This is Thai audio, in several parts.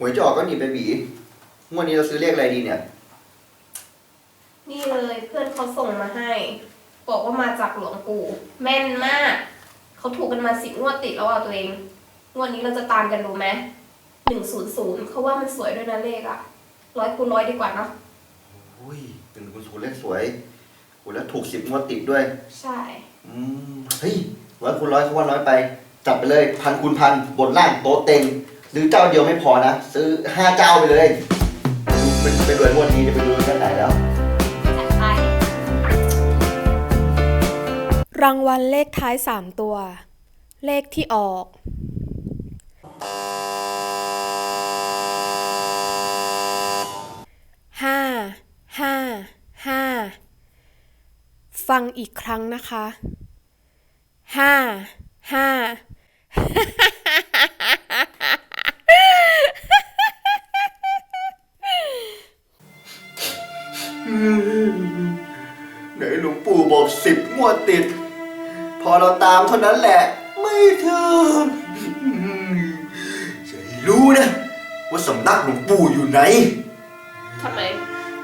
หวยจะออกก็หนีไปบีงวดนี้เราซื้อเลขอะไรดีเนี่ย นี่เลยเพื่อนเขาส่งมาให้ บอกว่ามาจากหลวงปู่ แม่นมาก เขาถูกกันมาสิบงวดติดแล้วอะตัวเอง งวดนี้เราจะตามกันดูไหมหนึ่งศูนย์ศูนย์เขาว่ามันสวยด้วยนะเลขอะร้อยคูณร้อยดีกว่าเนาะอุ้ยหนึ่งคุณศูนย์เลขสวยโหแล้วถูกสิบงวดติดด้วย ใช่ อืมเฮ้ยร้อยคูณร้อยเขาว่าน้อยไป จับไปเลยพันคูณพันบนล่างโต๊ะเต็ง ซื้อเจ้าเดียวไม่พอนะ ซื้อห้าเจ้าไปเลยเป็นไปรวยงวดนี้จะไปดูกันไหนแล้ว รางวัลเลขท้าย 3 ตัว เลขที่ออก ห้า ห้า ห้า ฟังอีกครั้งนะคะ ห้า ห้า ไหนหลวงปู่บอกสิบงวดติด พอเราตามเท่านั้นแหละ ไม่ถึงจะให้รู้นะ ว่าสำนักหลวงปู่อยู่ไหน ทำไม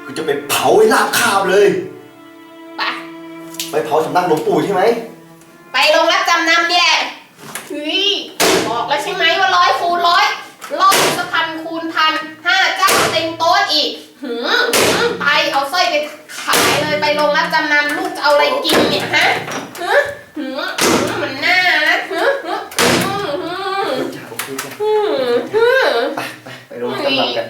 กูจะไปเผาให้ลาบคาบเลย ไป ไปเผาสำนักหลวงปู่ใช่ไหม ไปลงรับจำนำเนี่ยเฮ้ยบอกแล้วใช่ไหมว่าร้อยคูณร้อยร้อยสพันคูณพันห้าเจ้าเต็มโต๊ะอีกหืมหืมไปเอาสร้อยไปขายเลย ไปลงรับจำนำลูกจะเอาอะไรกินเนี่ยฮะหืมหืมหืมมันน่านะหืมหืมหืมหืมจ้าโอเคจ้ะหืมหืมไปไปไปโรงจำนำกัน